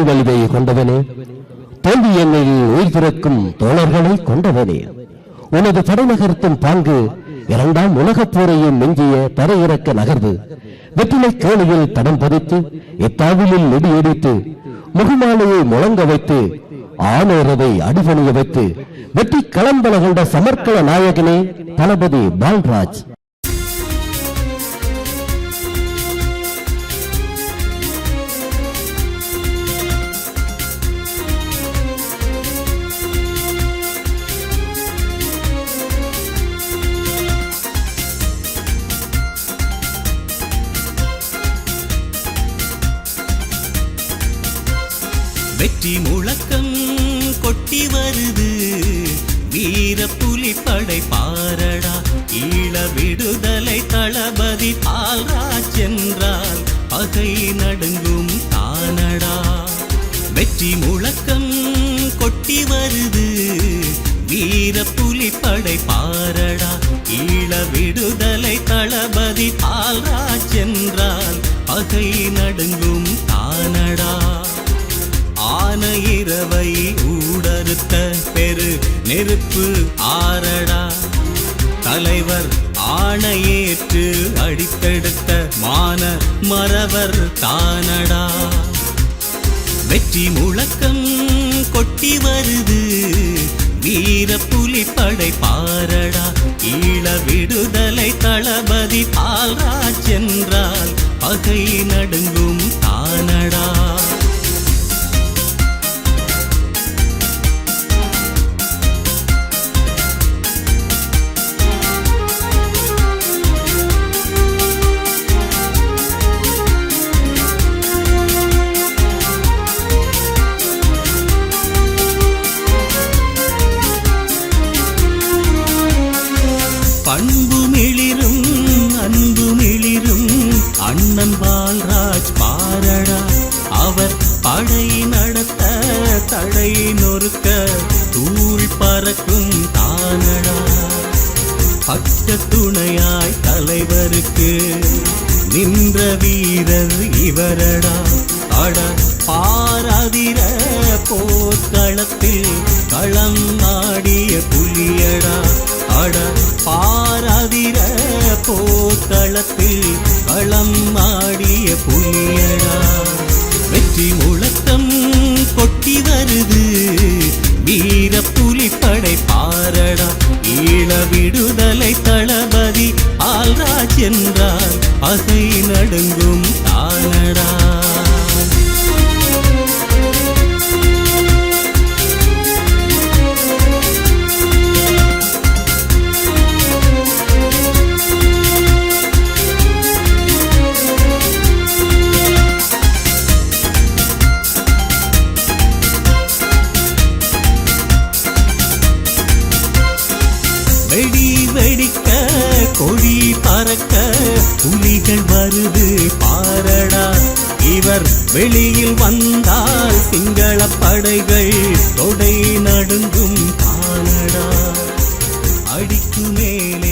தாழ்வழிவை கொண்டவனே தோல்வி எண்ணில் உயிர் திறக்கும் தோழர்களை கொண்டவனே. உனது படை நகர்த்தும் பாங்கு இரண்டாம் உலகப் போரையும் மிஞ்சிய தரையிறக்க நகர்வு. வெற்றிலை கேளியில் தடம் பதித்து இத்தாவிலில் நெடியடித்து முகமாலையை முழங்க வைத்து ஆனேரவை அடிபணிய வைத்து வெற்றி களம்பல கொண்ட சமர்க்கள நாயகனே தளபதி பால்ராஜ். வெற்றி முழக்கம் கொட்டி வருது. வீர புலிப்படை பாரடா. ஈழ விடுதலை தளபதி பால்ராஜ் என்றால் பகை நடுங்கும் தானடா. வெற்றி முழக்கம் கொட்டி வருது. வீர புலிப்படை பாரடா. ஈழ விடுதலை தளபதி பால்ராஜ் என்றால் பகை நடுங்கும் தானடா. ஆன இரவை ஊடறுத்த பெரு நெருப்பு ஆரடா தலைவர் ஆணையேற்று அடித்தெடுத்த மான மறவர் தானடா. வெற்றி முழக்கம் கொட்டி வருது வீர புலிப்படை பாரடா. ஈழ விடுத பண்பு மிளிரும் அன்பு மிளிரும். அண்ணன் பால்ராஜ் பாரடா அவர் படை நடத்த தடை நொறுக்க தூள் பறக்கும் தானடா. பக்க துணையாய் தலைவருக்கு நின்ற வீரர் இவரடா. அட பாராதிர போர்க்களத்தில் களம் ஆடிய புலியடா. பாட பாராதிர போத்தளத்தில் களம் ஆடிய புலியடா. வெற்றி முழக்கம் கொட்டி வருது வீர புலிப்படை பாரடா. ஈழ விடுதலை தளபதி ஆல்ராஜ் என்றார் பகை நடுங்கும் தானடா. வெடிக்க கொடி பறக்க புலிகள் வருது பாரடா. இவர் வெளியில் வந்தால் சிங்கள படைகள் தொடை நடுங்கும் காலடா அடிக்கு மேலே